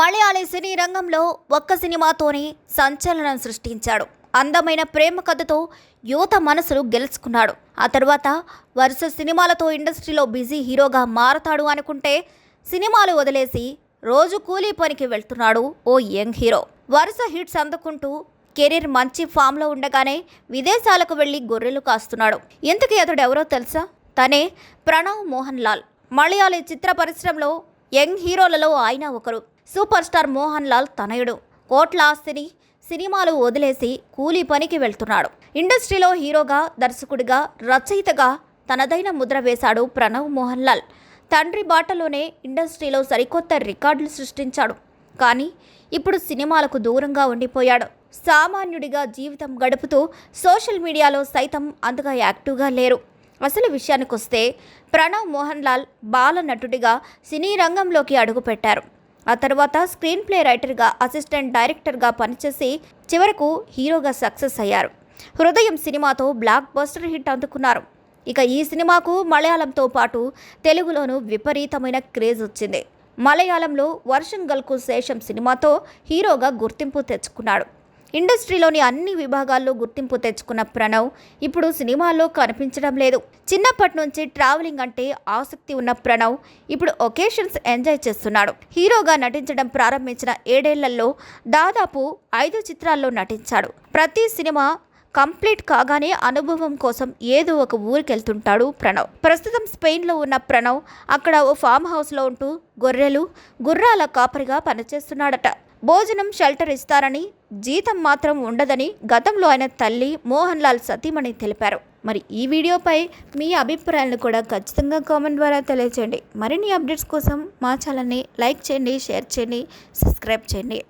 మలయాళీ సినీ రంగంలో ఒక్క సినిమాతోనే సంచలనం సృష్టించాడు. అందమైన ప్రేమ కథతో యువత మనసులు గెలుచుకున్నాడు. ఆ తర్వాత వరుస సినిమాలతో ఇండస్ట్రీలో బిజీ హీరోగా మారతాడు అనుకుంటే సినిమాలు వదిలేసి రోజు కూలీ పనికి వెళ్తున్నాడు ఓ యంగ్ హీరో. వరుస హిట్స్ అందుకుంటూ కెరీర్ మంచి ఫామ్లో ఉండగానే విదేశాలకు వెళ్ళి గొర్రెలు కాస్తున్నాడు. ఇంతకీ అతడు ఎవరో తెలుసా? తనే ప్రణవ్ మోహన్ లాల్. మలయాళీ చిత్ర పరిశ్రమలో యంగ్ హీరోలలో ఆయన ఒకరు. సూపర్ స్టార్ మోహన్ లాల్ తనయుడు. కోట్ల ఆస్తిని సినిమాలు వదిలేసి కూలీ పనికి వెళ్తున్నాడు. ఇండస్ట్రీలో హీరోగా దర్శకుడిగా రచయితగా తనదైన ముద్ర వేశాడు ప్రణవ్ మోహన్ లాల్. తండ్రి బాటలోనే ఇండస్ట్రీలో సరికొత్త రికార్డులు సృష్టించాడు. కానీ ఇప్పుడు సినిమాలకు దూరంగా ఉండిపోయాడు. సామాన్యుడిగా జీవితం గడుపుతూ సోషల్ మీడియాలో సైతం అంతగా యాక్టివ్గా లేరు. అసలు విషయానికొస్తే ప్రణవ్ మోహన్ లాల్ బాల నటుడిగా సినీ రంగంలోకి అడుగుపెట్టారు. ఆ తర్వాత స్క్రీన్ ప్లే రైటర్గా అసిస్టెంట్ డైరెక్టర్గా పనిచేసి చివరకు హీరోగా సక్సెస్ అయ్యారు. హృదయం సినిమాతో బ్లాక్ బస్టర్ హిట్ అందుకున్నారు. ఇక ఈ సినిమాకు మలయాళంతో పాటు తెలుగులోనూ విపరీతమైన క్రేజ్ వచ్చింది. మలయాళంలో వర్షం గల్కు శేషం సినిమాతో హీరోగా గుర్తింపు తెచ్చుకున్నాడు. ఇండస్ట్రీలోని అన్ని విభాగాల్లో గుర్తింపు తెచ్చుకున్న ప్రణవ్ ఇప్పుడు సినిమాల్లో కనిపించడం లేదు. చిన్నప్పటి నుంచి ట్రావెలింగ్ అంటే ఆసక్తి ఉన్న ప్రణవ్ ఇప్పుడు ఒకేషన్స్ ఎంజాయ్ చేస్తున్నాడు. హీరోగా నటించడం ప్రారంభించిన ఏడేళ్ళలో దాదాపు ఐదు చిత్రాల్లో నటించాడు. ప్రతి సినిమా కంప్లీట్ కాగానే అనుభవం కోసం ఏదో ఒక ఊరికెళ్తుంటాడు ప్రణవ్. ప్రస్తుతం స్పెయిన్లో ఉన్న ప్రణవ్ అక్కడ ఓ ఫామ్ హౌస్లో ఉంటూ గొర్రెలు గుర్రాల కాపరిగా పనిచేస్తున్నాడట. భోజనం షెల్టర్ ఇస్తారని జీతం మాత్రం ఉండదని గతంలో ఆయన తల్లి మోహన్ లాల్ సతీమణి తెలిపారు. మరి ఈ వీడియోపై మీ అభిప్రాయాలను కూడా ఖచ్చితంగా కామెంట్ ద్వారా తెలియచేయండి. మరిన్ని అప్డేట్స్ కోసం మా ఛానల్ని లైక్ చేయండి షేర్ చేయండి సబ్స్క్రైబ్ చేయండి.